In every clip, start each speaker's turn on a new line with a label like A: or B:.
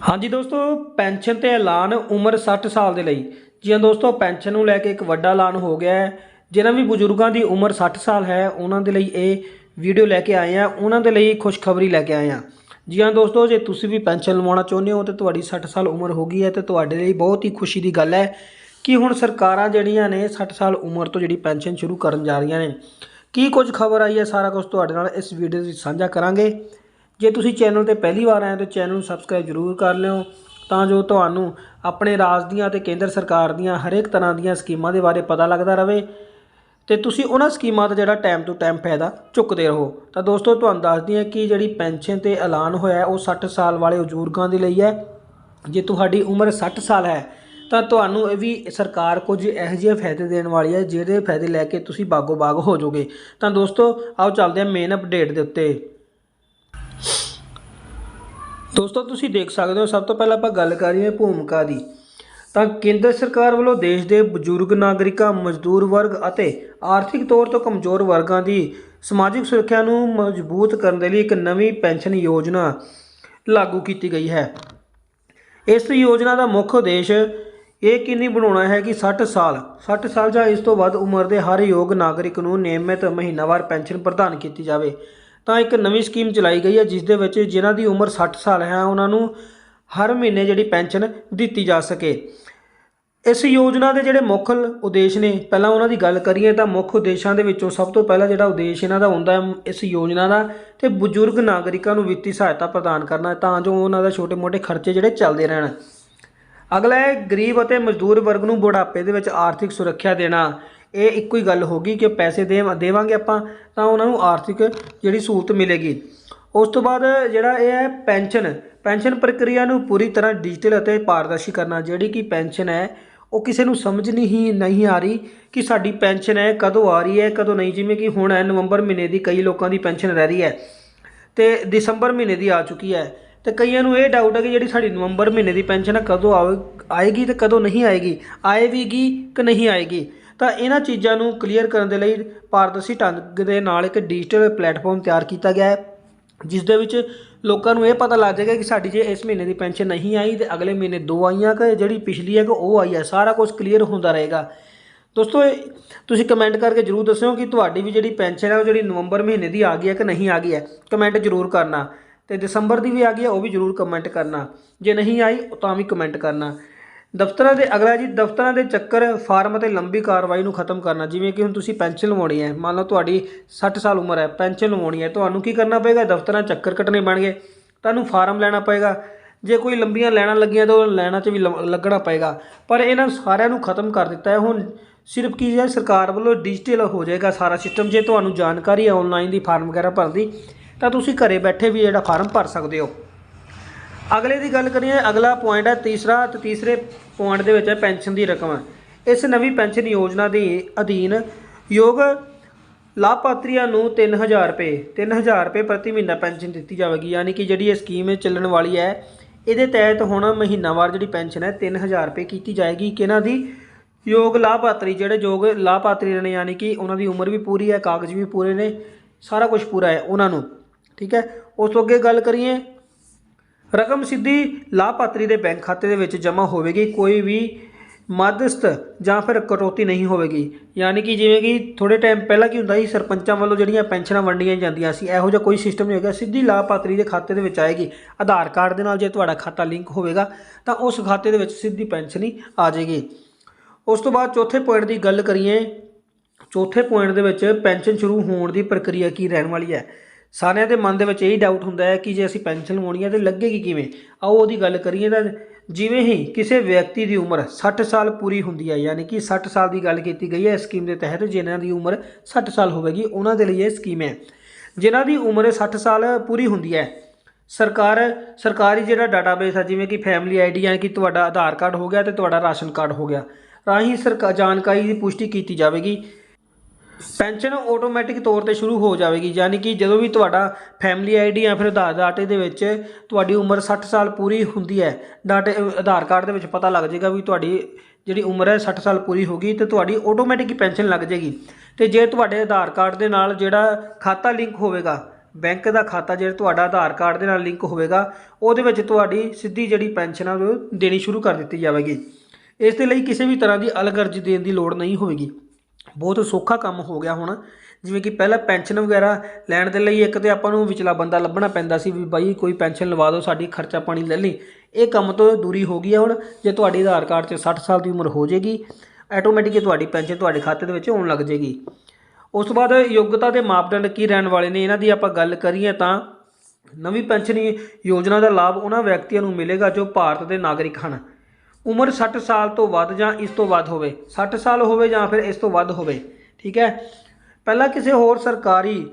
A: ਹਾਂਜੀ ਦੋਸਤੋ, ਪੈਨਸ਼ਨ ਤੇ ਐਲਾਨ ਉਮਰ 60 ਸਾਲ ਦੇ ਲਈ। ਜੀ ਹਾਂ ਦੋਸਤੋ, ਪੈਨਸ਼ਨ ਨੂੰ ਲੈ ਕੇ ਇੱਕ ਵੱਡਾ ਐਲਾਨ ਹੋ ਗਿਆ ਹੈ। ਜਿਹਨਾਂ ਵੀ ਬਜ਼ੁਰਗਾਂ ਦੀ ਉਮਰ 60 ਸਾਲ ਹੈ, ਉਹਨਾਂ ਦੇ ਲਈ ਇਹ ਵੀਡੀਓ ਲੈ ਕੇ ਆਏ ਆ ਉਹਨਾਂ ਦੇ ਲਈ ਖੁਸ਼ਖਬਰੀ ਲੈ ਕੇ ਆਏ ਆ ਜੀ ਹਾਂ ਦੋਸਤੋ, ਜੇ ਤੁਸੀਂ ਵੀ ਪੈਨਸ਼ਨ ਲਵਾਉਣਾ ਚਾਹੁੰਦੇ ਹੋ, ਤੇ ਤੁਹਾਡੀ 60 ਸਾਲ ਉਮਰ ਹੋ ਗਈ ਹੈ, ਤੇ ਤੁਹਾਡੇ ਲਈ ਬਹੁਤ ਹੀ ਖੁਸ਼ੀ ਦੀ ਗੱਲ ਹੈ ਕਿ ਹੁਣ ਸਰਕਾਰਾਂ ਜਿਹੜੀਆਂ ਨੇ 60 ਸਾਲ ਉਮਰ ਤੋਂ ਜਿਹੜੀ ਪੈਨਸ਼ਨ ਸ਼ੁਰੂ ਕਰਨ ਜਾ ਰਹੀਆਂ ਨੇ। ਕੀ ਕੁਝ ਖਬਰ ਆਈ ਹੈ ਸਾਰਾ ਕੁਝ ਤੁਹਾਡੇ ਨਾਲ ਇਸ ਵੀਡੀਓ ਵਿੱਚ ਸਾਂਝਾ ਕਰਾਂਗੇ। ਜੇ ਤੁਸੀਂ ਚੈਨਲ ਤੇ ਪਹਿਲੀ ਵਾਰ ਆਏ ਹੋ ਤਾਂ ਚੈਨਲ ਨੂੰ ਸਬਸਕ੍ਰਾਈਬ ਜ਼ਰੂਰ ਕਰ ਲਿਓ, ਤਾਂ ਜੋ ਤੁਹਾਨੂੰ ਆਪਣੇ ਰਾਜ ਦੀਆਂ ਤੇ ਕੇਂਦਰ ਸਰਕਾਰ ਦੀਆਂ ਹਰੇਕ ਤਰ੍ਹਾਂ ਦੀਆਂ ਸਕੀਮਾਂ ਦੇ ਬਾਰੇ ਪਤਾ ਲੱਗਦਾ ਰਹੇ ਤੇ ਤੁਸੀਂ ਉਹਨਾਂ ਸਕੀਮਾਂ ਦਾ ਜਿਹੜਾ ਟਾਈਮ ਤੋਂ ਟਾਈਮ ਫਾਇਦਾ ਚੁੱਕਦੇ ਰਹੋ। ਤਾਂ ਦੋਸਤੋ, ਤੁਹਾਨੂੰ ਦੱਸਦੀ ਹਾਂ ਕਿ ਜਿਹੜੀ ਪੈਨਸ਼ਨ ਤੇ ਐਲਾਨ ਹੋਇਆ ਉਹ 60 ਸਾਲ ਵਾਲੇ ਬਜ਼ੁਰਗਾਂ ਦੇ ਲਈ ਹੈ। ਜੇ ਤੁਹਾਡੀ ਉਮਰ 60 ਸਾਲ ਹੈ, ਤਾਂ ਤੁਹਾਨੂੰ ਇਹ ਵੀ ਸਰਕਾਰ ਕੁਝ ਇਹੋ ਜਿਹੇ ਫਾਇਦੇ ਦੇਣ ਵਾਲੀ ਹੈ ਜਿਹਦੇ ਫਾਇਦੇ ਲੈ ਕੇ ਤੁਸੀਂ ਬਾਗੋ ਬਾਗ ਹੋ ਜਾਓਗੇ। ਤਾਂ ਦੋਸਤੋ, ਆਓ ਚੱਲਦੇ ਹਾਂ ਮੇਨ ਅਪਡੇਟ ਦੇ ਉੱਤੇ। ਦੋਸਤੋ, ਤੁਸੀਂ ਦੇਖ ਸਕਦੇ ਹੋ, ਸਭ ਤੋਂ ਪਹਿਲਾਂ ਆਪਾਂ ਗੱਲ ਕਰੀਏ ਭੂਮਿਕਾ ਦੀ। ਤਾਂ ਕੇਂਦਰ ਸਰਕਾਰ ਵੱਲੋਂ ਦੇਸ਼ ਦੇ ਬਜ਼ੁਰਗ ਨਾਗਰਿਕਾਂ, ਮਜ਼ਦੂਰ ਵਰਗ ਅਤੇ ਆਰਥਿਕ ਤੌਰ ਤੋਂ ਕਮਜ਼ੋਰ ਵਰਗਾਂ ਦੀ ਸਮਾਜਿਕ ਸੁਰੱਖਿਆ ਨੂੰ ਮਜ਼ਬੂਤ ਕਰਨ ਦੇ ਲਈ ਇੱਕ ਨਵੀਂ ਪੈਨਸ਼ਨ ਯੋਜਨਾ ਲਾਗੂ ਕੀਤੀ ਗਈ ਹੈ। ਇਸ ਯੋਜਨਾ ਦਾ ਮੁੱਖ ਉਦੇਸ਼ ਇਹ ਕਿੰਨੀ ਬਣਾਉਣਾ ਹੈ ਕਿ 60 ਸਾਲ 60 ਸਾਲ ਜਾਂ ਇਸ ਤੋਂ ਵੱਧ ਉਮਰ ਦੇ ਹਰ ਯੋਗ ਨਾਗਰਿਕ ਨੂੰ ਨਿਯਮਿਤ ਮਹੀਨਾਵਾਰ ਪੈਨਸ਼ਨ ਪ੍ਰਦਾਨ ਕੀਤੀ ਜਾਵੇ। ਤਾਂ ਇੱਕ ਨਵੀਂ ਸਕੀਮ ਚਲਾਈ ਗਈ ਹੈ, ਜਿਸ ਦੇ ਵਿੱਚ ਜਿਨ੍ਹਾਂ ਦੀ ਉਮਰ 60 ਸਾਲ ਹੈ, ਉਹਨਾਂ ਨੂੰ ਹਰ ਮਹੀਨੇ ਜਿਹੜੀ ਪੈਨਸ਼ਨ ਦਿੱਤੀ ਜਾ ਸਕੇ। ਇਸ ਯੋਜਨਾ ਦੇ ਜਿਹੜੇ ਮੁੱਖ ਉਦੇਸ਼ ਨੇ, ਪਹਿਲਾਂ ਉਹਨਾਂ ਦੀ ਗੱਲ ਕਰੀਏ ਤਾਂ ਮੁੱਖ ਉਦੇਸ਼ਾਂ ਦੇ ਵਿੱਚੋਂ ਸਭ ਤੋਂ ਪਹਿਲਾ ਜਿਹੜਾ ਉਦੇਸ਼ ਇਹਨਾਂ ਦਾ ਹੁੰਦਾ ਹੈ, ਇਸ ਯੋਜਨਾ ਦਾ ਤੇ ਬਜ਼ੁਰਗ ਨਾਗਰਿਕਾਂ ਨੂੰ ਵਿੱਤੀ ਸਹਾਇਤਾ ਪ੍ਰਦਾਨ ਕਰਨਾ, ਤਾਂ ਜੋ ਉਹਨਾਂ ਦਾ ਛੋਟੇ-ਮੋਟੇ ਖਰਚੇ ਜਿਹੜੇ ਚੱਲਦੇ ਰਹਿਣ। ਅਗਲਾ ਹੈ, ਗਰੀਬ ਅਤੇ ਮਜ਼ਦੂਰ ਵਰਗ ਨੂੰ ਬੁਢਾਪੇ ਦੇ ਵਿੱਚ ਆਰਥਿਕ ਸੁਰੱਖਿਆ ਦੇਣਾ। ਇਹ ਇੱਕੋ ਹੀ ਗੱਲ ਹੋ ਗਈ ਕਿ ਪੈਸੇ ਦੇ ਦੇਵਾਂਗੇ ਆਪਾਂ, ਤਾਂ ਉਹਨਾਂ ਨੂੰ ਆਰਥਿਕ ਜਿਹੜੀ ਸਹੂਲਤ ਮਿਲੇਗੀ। ਉਸ ਤੋਂ ਬਾਅਦ ਜਿਹੜਾ ਇਹ ਹੈ ਪੈਨਸ਼ਨ ਪੈਨਸ਼ਨ ਪ੍ਰਕਿਰਿਆ ਨੂੰ ਪੂਰੀ ਤਰ੍ਹਾਂ ਡਿਜੀਟਲ ਅਤੇ ਪਾਰਦਰਸ਼ੀ ਕਰਨਾ, ਜਿਹੜੀ ਕਿ ਪੈਨਸ਼ਨ ਹੈ, ਉਹ ਕਿਸੇ ਨੂੰ ਸਮਝ ਨਹੀਂ ਨਹੀਂ ਆ ਰਹੀ ਕਿ ਸਾਡੀ ਪੈਨਸ਼ਨ ਹੈ, ਕਦੋਂ ਆ ਰਹੀ ਹੈ, ਕਦੋਂ ਨਹੀਂ। ਜਿਵੇਂ ਕਿ ਹੁਣ ਹੈ, ਨਵੰਬਰ ਮਹੀਨੇ ਦੀ ਕਈ ਲੋਕਾਂ ਦੀ ਪੈਨਸ਼ਨ ਰਹਿ ਰਹੀ ਹੈ, ਤੇ ਦਸੰਬਰ ਮਹੀਨੇ ਦੀ ਆ ਚੁੱਕੀ ਹੈ, ਤੇ ਕਈਆਂ ਨੂੰ ਇਹ ਡਾਊਟ ਹੈ ਕਿ ਜਿਹੜੀ ਸਾਡੀ ਨਵੰਬਰ ਮਹੀਨੇ ਦੀ ਪੈਨਸ਼ਨ ਹੈ, ਕਦੋਂ ਆਵੇ, ਆਏਗੀ ਤੇ ਕਦੋਂ ਨਹੀਂ ਆਏਗੀ ਆਏਗੀ ਕਿ ਨਹੀਂ ਆਏਗੀ। ਤਾਂ ਇਹਨਾਂ ਚੀਜ਼ਾਂ ਨੂੰ ਕਲੀਅਰ ਕਰਨ ਦੇ ਲਈ ਪਾਰਦਰਸ਼ੀ ਢੰਗ ਦੇ ਨਾਲ ਇੱਕ ਡਿਜੀਟਲ ਪਲੇਟਫਾਰਮ ਤਿਆਰ ਕੀਤਾ ਗਿਆ ਹੈ, ਜਿਸ ਦੇ ਵਿੱਚ ਲੋਕਾਂ ਨੂੰ ਇਹ ਪਤਾ ਲੱਗ ਜਾਏਗਾ ਕਿ ਸਾਡੀ ਜੇ ਇਸ ਮਹੀਨੇ ਦੀ ਪੈਨਸ਼ਨ ਨਹੀਂ ਆਈ ਤੇ ਅਗਲੇ ਮਹੀਨੇ ਦੋ ਆਈਆਂ ਕਿ ਜਿਹੜੀ ਪਿਛਲੀ ਹੈ ਕਿ ਉਹ ਆਈ ਹੈ, ਸਾਰਾ ਕੁਝ ਕਲੀਅਰ ਹੁੰਦਾ ਰਹੇਗਾ। ਦੋਸਤੋ ਤੁਸੀਂ ਕਮੈਂਟ ਕਰਕੇ ਜਰੂਰ ਦੱਸਿਓ ਕਿ ਤੁਹਾਡੀ ਵੀ ਜਿਹੜੀ ਪੈਨਸ਼ਨ ਹੈ, ਉਹ ਜਿਹੜੀ ਨਵੰਬਰ ਮਹੀਨੇ ਦੀ ਆ ਗਈ ਹੈ ਕਿ ਨਹੀਂ ਆ ਗਈ ਹੈ। ਕਮੈਂਟ ਜਰੂਰ ਕਰਨਾ ਤੇ ਦਸੰਬਰ ਦੀ ਵੀ ਆ ਗਈ ਹੈ, ਉਹ ਵੀ ਜਰੂਰ ਕਮੈਂਟ ਕਰਨਾ। ਜੇ ਨਹੀਂ ਆਈ ਤਾਂ ਵੀ ਕਮੈਂਟ ਕਰਨਾ। ਦਫ਼ਤਰਾਂ ਦੇ, ਅਗਲਾ ਜੀ, ਦਫ਼ਤਰਾਂ ਦੇ ਚੱਕਰ, ਫਾਰਮ ਅਤੇ ਲੰਬੀ ਕਾਰਵਾਈ ਨੂੰ ਖਤਮ ਕਰਨਾ। ਜਿਵੇਂ ਕਿ ਹੁਣ ਤੁਸੀਂ ਪੈਨਸ਼ਨ ਲਵਾਉਣੀ ਹੈ, ਮੰਨ ਲਓ ਤੁਹਾਡੀ 60 ਸਾਲ ਉਮਰ ਹੈ, ਪੈਨਸ਼ਨ ਲਵਾਉਣੀ ਹੈ, ਤੁਹਾਨੂੰ ਕੀ ਕਰਨਾ ਪਏਗਾ? ਦਫ਼ਤਰਾਂ ਚੱਕਰ ਕੱਟਣੇ ਪੈਣਗੇ। ਤੁਹਾਨੂੰ ਫਾਰਮ ਲੈਣਾ ਪਏਗਾ। ਜੇ ਕੋਈ ਲੰਬੀਆਂ ਲੈਣਾ ਲੱਗੀਆਂ ਤਾਂ ਉਹ ਲੈਣਾ 'ਚ ਵੀ ਲ- ਲੱਗਣਾ ਪਏਗਾ। ਪਰ ਇਹਨਾਂ ਸਾਰਿਆਂ ਨੂੰ ਖਤਮ ਕਰ ਦਿੱਤਾ ਹੈ। ਹੁਣ ਸਿਰਫ ਕੀ ਹੈ? ਸਰਕਾਰ ਵੱਲੋਂ ਡਿਜੀਟਲ ਹੋ ਜਾਏਗਾ ਸਾਰਾ ਸਿਸਟਮ। ਜੇ ਤੁਹਾਨੂੰ ਜਾਣਕਾਰੀ ਹੈ ਆਨਲਾਈਨ ਦੀ ਫਾਰਮ ਵਗੈਰਾ ਭਰਦੀ, ਤਾਂ ਤੁਸੀਂ ਘਰੇ ਬੈਠੇ ਵੀ ਜਿਹੜਾ ਫਾਰਮ ਭਰ ਸਕਦੇ ਹੋ। ਅਗਲੇ ਦੀ ਗੱਲ ਕਰੀਏ, ਅਗਲਾ ਪੁਆਇੰਟ ਹੈ ਤੀਸਰਾ ਤੇ ਤੀਸਰੇ ਪੁਆਇੰਟ ਦੇ ਵਿੱਚ ਹੈ ਪੈਨਸ਼ਨ ਦੀ ਰਕਮ। ਇਸ ਨਵੀਂ ਪੈਨਸ਼ਨ ਯੋਜਨਾ ਦੇ ਅਧੀਨ ਯੋਗ ਲਾਭਪਾਤਰੀਆਂ ਨੂੰ 3000 ਰੁਪਏ 3000 ਰੁਪਏ ਪ੍ਰਤੀ ਮਹੀਨਾ ਪੈਨਸ਼ਨ ਦਿੱਤੀ ਜਾਵੇਗੀ। ਯਾਨੀ ਕਿ ਜਿਹੜੀ ਇਹ ਸਕੀਮ ਹੈ ਚੱਲਣ ਵਾਲੀ ਹੈ, ਇਹਦੇ ਤਹਿਤ ਹੁਣ ਮਹੀਨਾਵਾਰ ਜਿਹੜੀ ਪੈਨਸ਼ਨ ਹੈ 3000 ਰੁਪਏ ਕੀਤੀ ਜਾਏਗੀ। ਕਿਹਨਾਂ ਦੀ ਯੋਗ ਲਾਭਪਾਤਰੀ, ਜਿਹੜੇ ਯੋਗ ਲਾਭਪਾਤਰੀ ਨੇ, ਯਾਨੀ ਕਿ ਉਹਨਾਂ ਦੀ ਉਮਰ ਵੀ ਪੂਰੀ ਹੈ, ਕਾਗਜ਼ ਵੀ ਪੂਰੇ ਨੇ, ਸਾਰਾ ਕੁਝ ਪੂਰਾ ਹੈ ਉਹਨਾਂ ਨੂੰ। ਠੀਕ ਹੈ? ਉਸ ਤੋਂ ਅੱਗੇ ਗੱਲ ਕਰੀਏ ਰਕਮ ਸਿੱਧੀ ਲਾਭਪਾਤਰੀ ਦੇ ਬੈਂਕ ਖਾਤੇ ਦੇ ਵਿੱਚ ਜਮ੍ਹਾਂ ਹੋਵੇਗੀ, ਕੋਈ ਵੀ ਮध्यਸਥ ਜਾਂ ਫਿਰ ਕਟੌਤੀ ਨਹੀਂ ਹੋਵੇਗੀ। ਯਾਨੀ ਕਿ ਜਿਵੇਂ ਕਿ ਥੋੜੇ ਟਾਈਮ ਪਹਿਲਾਂ ਕੀ ਹੁੰਦਾ ਸੀ, ਸਰਪੰਚਾਂ ਵੱਲੋਂ ਜਿਹੜੀਆਂ ਪੈਨਸ਼ਨਾਂ ਵੰਡੀਆਂ ਜਾਂਦੀਆਂ ਸੀ, ਇਹੋ ਜਿਹਾ ਕੋਈ ਸਿਸਟਮ ਨਹੀਂ ਹੋਗਾ। ਸਿੱਧੀ ਲਾਭਪਾਤਰੀ ਦੇ ਖਾਤੇ ਦੇ ਵਿੱਚ ਆਏਗੀ। ਆਧਾਰ ਕਾਰਡ ਦੇ ਨਾਲ ਜੇ ਤੁਹਾਡਾ ਖਾਤਾ ਲਿੰਕ ਹੋਵੇਗਾ, ਤਾਂ ਉਸ ਖਾਤੇ ਦੇ ਵਿੱਚ ਸਿੱਧੀ ਪੈਨਸ਼ਨ ਹੀ ਆ ਜਾਏਗੀ। ਉਸ ਤੋਂ ਬਾਅਦ ਚੌਥੇ ਪੁਆਇੰਟ ਦੀ ਗੱਲ ਕਰੀਏ, ਚੌਥੇ ਪੁਆਇੰਟ ਦੇ ਵਿੱਚ ਪੈਨਸ਼ਨ ਸ਼ੁਰੂ ਹੋਣ ਦੀ ਪ੍ਰਕਿਰਿਆ ਕੀ ਰਹਿਣ ਵਾਲੀ ਹੈ? ਸਾਰਿਆਂ ਦੇ ਮਨ ਦੇ ਵਿੱਚ ਇਹੀ ਡਾਊਟ ਹੁੰਦਾ ਹੈ ਕਿ ਜੇ ਅਸੀਂ ਪੈਨਸ਼ਨ ਲਵਾਉਣੀ ਹੈ ਤੇ ਲੱਗੇਗੀ ਕਿਵੇਂ? ਆਓ ਉਹਦੀ ਗੱਲ ਕਰੀਏ ਤਾਂ ਜਿਵੇਂ ਹੀ ਕਿਸੇ ਵਿਅਕਤੀ ਦੀ ਉਮਰ 60 ਸਾਲ ਪੂਰੀ ਹੁੰਦੀ ਹੈ, ਯਾਨੀ ਕਿ 60 ਸਾਲ ਦੀ ਗੱਲ ਕੀਤੀ ਗਈ ਹੈ, ਇਸ ਸਕੀਮ ਦੇ ਤਹਿਤ ਜਿਨ੍ਹਾਂ ਦੀ ਉਮਰ 60 ਸਾਲ ਹੋਵੇਗੀ, ਉਹਨਾਂ ਦੇ ਲਈ ਇਹ ਸਕੀਮ ਹੈ। ਜਿਨ੍ਹਾਂ ਦੀ ਉਮਰ 60 ਸਾਲ ਪੂਰੀ ਹੁੰਦੀ ਹੈ, ਸਰਕਾਰ, ਸਰਕਾਰੀ ਜਿਹੜਾ ਡਾਟਾਬੇਸ ਹੈ ਜਿਵੇਂ ਕਿ ਫੈਮਿਲੀ ਆਈਡੀ ਯਾਨੀ ਕਿ ਤੁਹਾਡਾ ਆਧਾਰ ਕਾਰਡ ਹੋ ਗਿਆ ਤੇ ਤੁਹਾਡਾ ਰਾਸ਼ਨ ਕਾਰਡ ਹੋ ਗਿਆ, ਰਾਹੀਂ ਸਰਕਾਰ ਜਾਣਕਾਰੀ ਦੀ ਪੁਸ਼ਟੀ ਕੀਤੀ ਜਾਵੇਗੀ। ਪੈਨਸ਼ਨ ਆਟੋਮੈਟਿਕ ਤੌਰ ਤੇ ਸ਼ੁਰੂ ਹੋ ਜਾਵੇਗੀ, ਯਾਨੀ ਕਿ ਜਦੋਂ ਵੀ ਤੁਹਾਡਾ ਫੈਮਿਲੀ ਆਈਡੀ ਜਾਂ ਫਿਰ ਆਧਾਰ ਡਾਟੇ ਦੇ ਵਿੱਚ ਤੁਹਾਡੀ ਉਮਰ 60 ਸਾਲ ਪੂਰੀ ਹੁੰਦੀ ਹੈ, ਡਾਟੇ, ਆਧਾਰ ਕਾਰਡ ਦੇ ਵਿੱਚ ਪਤਾ ਲੱਗ ਜਾਏਗਾ ਵੀ ਤੁਹਾਡੀ ਜਿਹੜੀ ਉਮਰ ਹੈ 60 ਸਾਲ ਪੂਰੀ ਹੋ ਗਈ ਤੇ ਤੁਹਾਡੀ ਆਟੋਮੈਟਿਕ ਪੈਨਸ਼ਨ ਲੱਗ ਜਾਏਗੀ। ਤੇ ਜੇ ਤੁਹਾਡੇ ਆਧਾਰ ਕਾਰਡ ਦੇ ਨਾਲ ਜਿਹੜਾ ਖਾਤਾ ਲਿੰਕ ਹੋਵੇਗਾ, ਬੈਂਕ ਦਾ ਖਾਤਾ ਜਿਹੜਾ ਤੁਹਾਡਾ ਆਧਾਰ ਕਾਰਡ ਦੇ ਨਾਲ ਲਿੰਕ ਹੋਵੇਗਾ, ਉਹਦੇ ਵਿੱਚ ਤੁਹਾਡੀ ਸਿੱਧੀ ਜਿਹੜੀ ਪੈਨਸ਼ਨ ਆ, ਉਹ ਦੇਣੀ ਸ਼ੁਰੂ ਕਰ ਦਿੱਤੀ ਜਾਵੇਗੀ। ਇਸ ਦੇ ਲਈ ਕਿਸੇ ਵੀ ਤਰ੍ਹਾਂ ਦੀ ਅਲਗ ਅਰਜ਼ੀ ਦੇਣ ਦੀ ਲੋੜ ਨਹੀਂ ਹੋਵੇਗੀ। ਬਹੁਤ ਸੌਖਾ ਕੰਮ ਹੋ ਗਿਆ ਹੁਣ। ਜਿਵੇਂ ਕਿ ਪਹਿਲਾਂ ਪੈਨਸ਼ਨ ਵਗੈਰਾ ਲੈਣ ਦੇ ਲਈ ਇੱਕ ਤੇ ਆਪਾਂ ਨੂੰ ਵਿਚਲਾ ਬੰਦਾ ਲੱਭਣਾ ਪੈਂਦਾ ਸੀ ਵੀ ਬਾਈ ਕੋਈ ਪੈਨਸ਼ਨ ਲਵਾ ਦਿਓ, ਸਾਡੀ ਖਰਚਾ ਪਾਣੀ ਲੈ ਲਈ। ਇਹ ਕੰਮ ਤੋਂ ਦੂਰੀ ਹੋ ਗਈ ਹੈ ਹੁਣ। ਜੇ ਤੁਹਾਡੀ ਆਧਾਰ ਕਾਰਡ 'ਚ 60 ਸਾਲ ਦੀ ਉਮਰ ਹੋ ਜਾਏਗੀ ਆਟੋਮੈਟਿਕਲੀ ਤੁਹਾਡੀ ਪੈਨਸ਼ਨ ਤੁਹਾਡੇ ਖਾਤੇ ਦੇ ਵਿੱਚ ਆਉਣ ਲੱਗ ਜਾਏਗੀ। ਉਸ ਤੋਂ ਬਾਅਦ ਯੋਗਤਾ ਦੇ ਮਾਪਦੰਡ ਕੀ ਰਹਿਣ ਵਾਲੇ ਨੇ, ਇਹਨਾਂ ਦੀ ਆਪਾਂ ਗੱਲ ਕਰੀਏ ਤਾਂ ਨਵੀਂ ਪੈਨਸ਼ਨ ਯੋਜਨਾ ਦਾ ਲਾਭ ਉਹਨਾਂ ਵਿਅਕਤੀਆਂ ਨੂੰ ਮਿਲੇਗਾ ਜੋ ਭਾਰਤ ਦੇ ਨਾਗਰਿਕ ਹਨ। ਉਮਰ 60 ਸਾਲ ਤੋਂ ਵੱਧ ਜਾਂ ਇਸ ਤੋਂ ਵੱਧ ਹੋਵੇ। 60 ਸਾਲ ਹੋਵੇ ਜਾਂ ਫਿਰ ਇਸ ਤੋਂ ਵੱਧ ਹੋਵੇ। ਠੀਕ ਹੈ? ਪਹਿਲਾਂ ਕਿਸੇ ਹੋਰ ਸਰਕਾਰੀ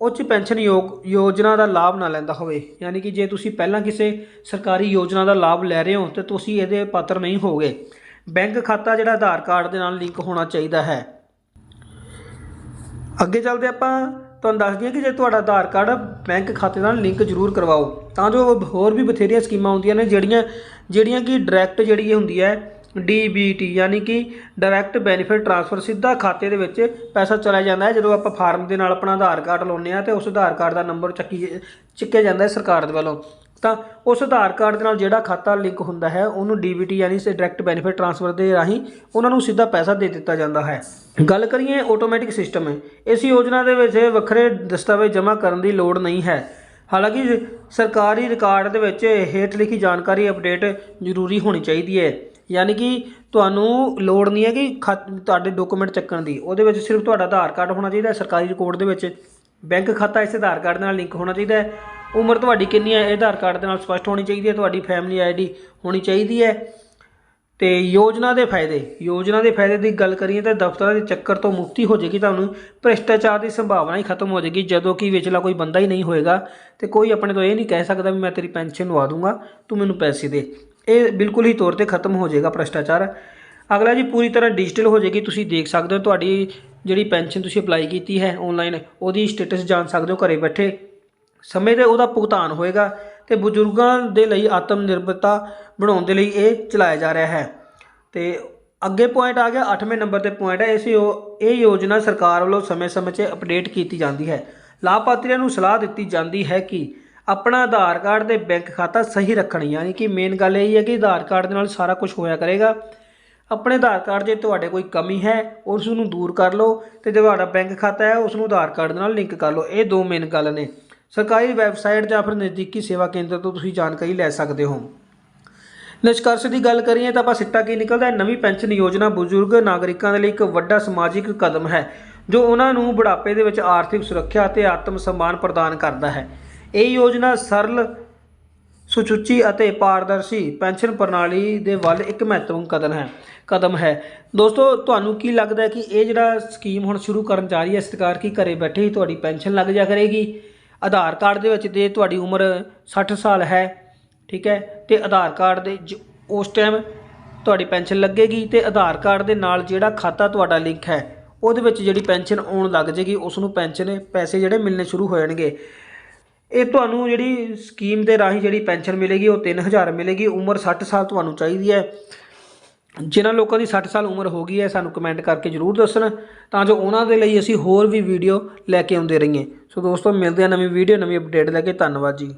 A: ਉੱਚ ਪੈਨਸ਼ਨ ਯੋਗ, ਯੋਜਨਾ ਦਾ ਲਾਭ ਨਾ ਲੈਂਦਾ ਹੋਵੇ। ਯਾਨੀ ਕਿ ਜੇ ਤੁਸੀਂ ਪਹਿਲਾਂ ਕਿਸੇ ਸਰਕਾਰੀ ਯੋਜਨਾ ਦਾ ਲਾਭ ਲੈ ਰਹੇ ਹੋ, ਤੇ ਤੁਸੀਂ ਇਹਦੇ ਪਾਤਰ ਨਹੀਂ ਹੋਗੇ ਬੈਂਕ ਖਾਤਾ ਜਿਹੜਾ ਆਧਾਰ ਕਾਰਡ ਦੇ ਨਾਲ ਲਿੰਕ ਹੋਣਾ ਚਾਹੀਦਾ ਹੈ। ਅੱਗੇ ਚੱਲਦੇ ਆਪਾਂ ਤੁਹਾਨੂੰ ਦੱਸ ਦਈਏ ਕਿ ਜੇ ਤੁਹਾਡਾ ਆਧਾਰ ਕਾਰਡ ਬੈਂਕ ਖਾਤੇ ਨਾਲ ਲਿੰਕ ਜ਼ਰੂਰ ਕਰਵਾਓ, ਤਾਂ ਜੋ ਹੋਰ ਵੀ ਬਥੇਰੀਆਂ ਸਕੀਮਾਂ ਹੁੰਦੀਆਂ ਨੇ ਜਿਹੜੀਆਂ ਜਿਹੜੀਆਂ ਕਿ ਡਾਇਰੈਕਟ ਜਿਹੜੀ ਹੁੰਦੀ ਹੈ DBT ਯਾਨੀ ਕਿ ਡਾਇਰੈਕਟ ਬੈਨੀਫਿਟ ਟ੍ਰਾਂਸਫਰ ਸਿੱਧਾ ਖਾਤੇ ਦੇ ਵਿੱਚ ਪੈਸਾ ਚਲਾ ਜਾਂਦਾ ਹੈ। ਜਦੋਂ ਆਪਾਂ ਫਾਰਮ ਦੇ ਨਾਲ ਆਪਣਾ ਆਧਾਰ ਕਾਰਡ ਲਾਉਂਦੇ ਆ ਤੇ ਉਸ ਆਧਾਰ ਕਾਰਡ ਦਾ ਨੰਬਰ ਚੱਕੀ, ਚੱਕਿਆ ਜਾਂਦਾ ਹੈ ਸਰਕਾਰ ਦੇ ਵੱਲੋਂ। ਤਾਂ ਉਸ ਆਧਾਰ ਕਾਰਡ ਦੇ ਨਾਲ ਜਿਹੜਾ ਖਾਤਾ ਲਿੰਕ ਹੁੰਦਾ ਹੈ, ਉਹਨੂੰ DBT ਯਾਨੀ ਸੇ ਡਾਇਰੈਕਟ ਬੈਨੀਫਿਟ ਟ੍ਰਾਂਸਫਰ ਦੇ ਰਾਹੀਂ ਉਹਨਾਂ ਨੂੰ ਸਿੱਧਾ ਪੈਸਾ ਦੇ ਦਿੱਤਾ ਜਾਂਦਾ ਹੈ। ਗੱਲ ਕਰੀਏ ਆਟੋਮੈਟਿਕ ਸਿਸਟਮ ਹੈ ਇਸ ਯੋਜਨਾ ਦੇ ਵਿੱਚ ਵੱਖਰੇ ਦਸਤਾਵੇਜ਼ ਜਮ੍ਹਾਂ ਕਰਨ ਦੀ ਲੋੜ ਨਹੀਂ ਹੈ। ਹਾਲਾਂਕਿ ਸਰਕਾਰੀ ਰਿਕਾਰਡ ਦੇ ਵਿੱਚ ਹੇਠ ਲਿਖੀ ਜਾਣਕਾਰੀ ਅਪਡੇਟ ਜ਼ਰੂਰੀ ਹੋਣੀ ਚਾਹੀਦੀ ਹੈ। ਯਾਨੀ ਕਿ ਤੁਹਾਨੂੰ ਲੋੜ ਨਹੀਂ ਹੈ ਕਿ ਖਾ- ਤੁਹਾਡੇ ਡਾਕੂਮੈਂਟ ਚੱਕਣ ਦੀ। ਉਹਦੇ ਵਿੱਚ ਸਿਰਫ ਤੁਹਾਡਾ ਆਧਾਰ ਕਾਰਡ ਹੋਣਾ ਚਾਹੀਦਾ ਸਰਕਾਰੀ ਰਿਕਾਰਡ ਦੇ ਵਿੱਚ ਬੈਂਕ ਖਾਤਾ ਇਸ ਆਧਾਰ ਕਾਰਡ ਨਾਲ ਲਿੰਕ ਹੋਣਾ ਚਾਹੀਦਾ ਹੈ। ਉਮਰ ਤੁਹਾਡੀ ਕਿੰਨੀ ਹੈ? ਇਹ ਆਧਾਰ ਕਾਰਡ ਦੇ ਨਾਲ ਸਪਸ਼ਟ ਹੋਣੀ ਚਾਹੀਦੀ ਹੈ। ਤੁਹਾਡੀ ਫੈਮਿਲੀ ਆਈਡੀ ਹੋਣੀ ਚਾਹੀਦੀ ਹੈ। ਤੇ ਯੋਜਨਾ ਦੇ ਫਾਇਦੇ। ਯੋਜਨਾ ਦੇ ਫਾਇਦੇ ਦੀ ਗੱਲ ਕਰੀਏ ਤਾਂ ਦਫ਼ਤਰਾਂ ਦੇ ਚੱਕਰ ਤੋਂ ਮੁਕਤੀ ਹੋ ਜਾਏਗੀ ਤੁਹਾਨੂੰ। ਭ੍ਰਿਸ਼ਟਾਚਾਰ ਦੀ ਸੰਭਾਵਨਾ ਹੀ ਖਤਮ ਹੋ ਜਾਏਗੀ। ਜਦੋਂ ਕਿ ਵਿਚਲਾ ਕੋਈ ਬੰਦਾ ਹੀ ਨਹੀਂ ਹੋਏਗਾ। ਤੇ ਕੋਈ ਆਪਣੇ ਤੋਂ ਇਹ ਨਹੀਂ ਕਹਿ ਸਕਦਾ ਵੀ ਮੈਂ ਤੇਰੀ ਪੈਨਸ਼ਨ ਲਵਾ ਦੂੰਗਾ। ਤੂੰ ਮੈਨੂੰ ਪੈਸੇ ਦੇ। ਇਹ ਬਿਲਕੁਲ ਹੀ ਤੌਰ ਤੇ ਖਤਮ ਹੋ ਜਾਏਗਾ ਭ੍ਰਿਸ਼ਟਾਚਾਰ। ਅਗਲਾ ਜੀ, ਪੂਰੀ ਤਰ੍ਹਾਂ ਡਿਜੀਟਲ ਹੋ ਜਾਏਗੀ। ਤੁਸੀਂ ਦੇਖ ਸਕਦੇ ਹੋ ਤੁਹਾਡੀ ਜਿਹੜੀ ਪੈਨਸ਼ਨ ਤੁਸੀਂ ਅਪਲਾਈ ਕੀਤੀ ਹੈ ਆਨਲਾਈਨ ਉਹਦੀ ਸਟੇਟਸ ਜਾਣ ਸਕਦੇ ਹੋ ਘਰੇ ਬੈਠੇ। ਸਮੇਂ ਤੇ ਉਹਦਾ ਭੁਗਤਾਨ ਹੋਏਗਾ ਤੇ ਬਜ਼ੁਰਗਾਂ ਦੇ ਲਈ ਆਤਮ ਨਿਰਭਰਤਾ ਬਣਾਉਣ ਦੇ ਲਈ ਇਹ ਚਲਾਇਆ ਜਾ ਰਿਹਾ ਹੈ। ਤੇ ਅੱਗੇ ਪੁਆਇੰਟ ਆ ਗਿਆ 8ਵੇਂ ਨੰਬਰ ਤੇ ਪੁਆਇੰਟ ਹੈ, ਇਸ ਯੋ- ਇਹ ਯੋਜਨਾ ਸਰਕਾਰ ਵੱਲੋਂ ਸਮੇਂ-ਸਮੇਂ 'ਚ ਅਪਡੇਟ ਕੀਤੀ ਜਾਂਦੀ ਹੈ। ਲਾਭਪਾਤਰੀਆਂ ਨੂੰ ਸਲਾਹ ਦਿੱਤੀ ਜਾਂਦੀ ਹੈ ਕਿ ਆਪਣਾ ਆਧਾਰ ਕਾਰਡ ਤੇ ਬੈਂਕ ਖਾਤਾ ਸਹੀ ਰੱਖਣ, ਯਾਨੀ ਕਿ ਮੇਨ ਗੱਲ ਇਹ ਹੈ ਕਿ ਆਧਾਰ ਕਾਰਡ ਦੇ ਨਾਲ ਸਾਰਾ ਕੁਝ ਹੋਇਆ ਕਰੇਗਾ। ਆਪਣੇ ਆਧਾਰ ਕਾਰਡ ਜੇ ਤੁਹਾਡੇ ਕੋਈ ਕਮੀ ਹੈ, ਉਸ ਨੂੰ ਦੂਰ ਕਰ ਲਓ ਤੇ ਜੇ ਤੁਹਾਡਾ ਬੈਂਕ ਖਾਤਾ ਹੈ, ਉਸ ਨੂੰ ਆਧਾਰ ਕਾਰਡ ਨਾਲ ਲਿੰਕ ਕਰ ਲਓ। ਇਹ ਦੋ ਮੇਨ ਗੱਲ ਨੇ। ਸਰਕਾਰੀ ਵੈਬਸਾਈਟ ਜਾਂ ਫਿਰ ਨਜ਼ਦੀਕੀ ਸੇਵਾ ਕੇਂਦਰ ਤੋਂ ਤੁਸੀਂ ਜਾਣਕਾਰੀ ਲੈ ਸਕਦੇ ਹੋ। ਨਿਸ਼ਕਰਸ਼ ਦੀ ਗੱਲ ਕਰੀਏ ਤਾਂ ਆਪਾਂ ਸਿੱਟਾ ਕੀ ਨਿਕਲਦਾ ਹੈ? ਨਵੀਂ ਪੈਨਸ਼ਨ ਯੋਜਨਾ ਬਜ਼ੁਰਗ ਨਾਗਰਿਕਾਂ ਦੇ ਲਈ ਇੱਕ ਵੱਡਾ ਸਮਾਜਿਕ ਕਦਮ ਹੈ, ਜੋ ਉਹਨਾਂ ਨੂੰ ਬੁਢਾਪੇ ਦੇ ਵਿੱਚ ਆਰਥਿਕ ਸੁਰੱਖਿਆ ਅਤੇ ਆਤਮ ਸਨਮਾਨ ਪ੍ਰਦਾਨ ਕਰਦਾ ਹੈ। ਇਹ ਯੋਜਨਾ ਸਰਲ ਸੁਚੱਜੀ ਅਤੇ ਪਾਰਦਰਸ਼ੀ ਪੈਨਸ਼ਨ ਪ੍ਰਣਾਲੀ ਦੇ ਵੱਲ ਇੱਕ ਮਹੱਤਵਪੂਰਨ ਕਦਮ ਹੈ ਕਦਮ ਹੈ। ਦੋਸਤੋ, ਤੁਹਾਨੂੰ ਕੀ ਲੱਗਦਾ ਹੈ ਕਿ ਇਹ ਜਿਹੜਾ ਸਕੀਮ ਹੁਣ ਸ਼ੁਰੂ ਕਰਨ ਜਾ ਰਹੀ ਹੈ ਸਰਕਾਰ ਕੀ ਘਰੇ ਬੈਠੇ ਹੀ ਤੁਹਾਡੀ ਪੈਨਸ਼ਨ ਲੱਗ ਜਾ ਕਰੇਗੀ? ਆਧਾਰ ਕਾਰਡ ਦੇ ਵਿੱਚ ਤੇ ਤੁਹਾਡੀ ਉਮਰ 60 ਸਾਲ ਹੈ, ਠੀਕ ਹੈ? ਤੇ ਆਧਾਰ ਕਾਰਡ ਦੇ ਜ- ਉਸ ਟਾਈਮ ਤੁਹਾਡੀ ਪੈਨਸ਼ਨ ਲੱਗੇਗੀ ਤੇ ਆਧਾਰ ਕਾਰਡ ਦੇ ਨਾਲ ਜਿਹੜਾ ਖਾਤਾ ਤੁਹਾਡਾ ਲਿੰਕ ਹੈ, ਉਹਦੇ ਵਿੱਚ ਜਿਹੜੀ ਪੈਨਸ਼ਨ ਆਉਣ ਲੱਗ ਜੇਗੀ ਉਸ ਨੂੰ ਪੈਨਸ਼ਨ ਪੈਸੇ ਜਿਹੜੇ ਮਿਲਣੇ ਸ਼ੁਰੂ ਹੋ ਜਾਣਗੇ। ਇਹ ਤੁਹਾਨੂੰ ਜਿਹੜੀ ਸਕੀਮ ਦੇ ਰਾਹੀਂ ਜਿਹੜੀ ਪੈਨਸ਼ਨ ਮਿਲੇਗੀ, ਉਹ 3000 ਮਿਲੇਗੀ, ਉਮਰ 60 ਸਾਲ ਤੁਹਾਨੂੰ ਚਾਹੀਦੀ ਹੈ। ਜਿਨ੍ਹਾਂ ਲੋਕਾਂ ਦੀ 60 ਸਾਲ ਉਮਰ ਹੋ ਗਈ ਹੈ, ਸਾਨੂੰ ਕਮੈਂਟ ਕਰਕੇ ਜਰੂਰ ਦੱਸਣ। ਤਾਂ ਜੋ ਉਹਨਾਂ ਦੇ ਲਈ ਅਸੀਂ ਹੋਰ ਵੀ ਵੀਡੀਓ ਲੈ ਕੇ ਆਉਂਦੇ ਰਹੀਏ। ਸੋ ਦੋਸਤੋ, ਮਿਲਦੇ ਹਾਂ ਨਵੀਂ ਵੀਡੀਓ ਨਵੀਂ ਅਪਡੇਟ ਲੈ ਕੇ। ਧੰਨਵਾਦ ਜੀ।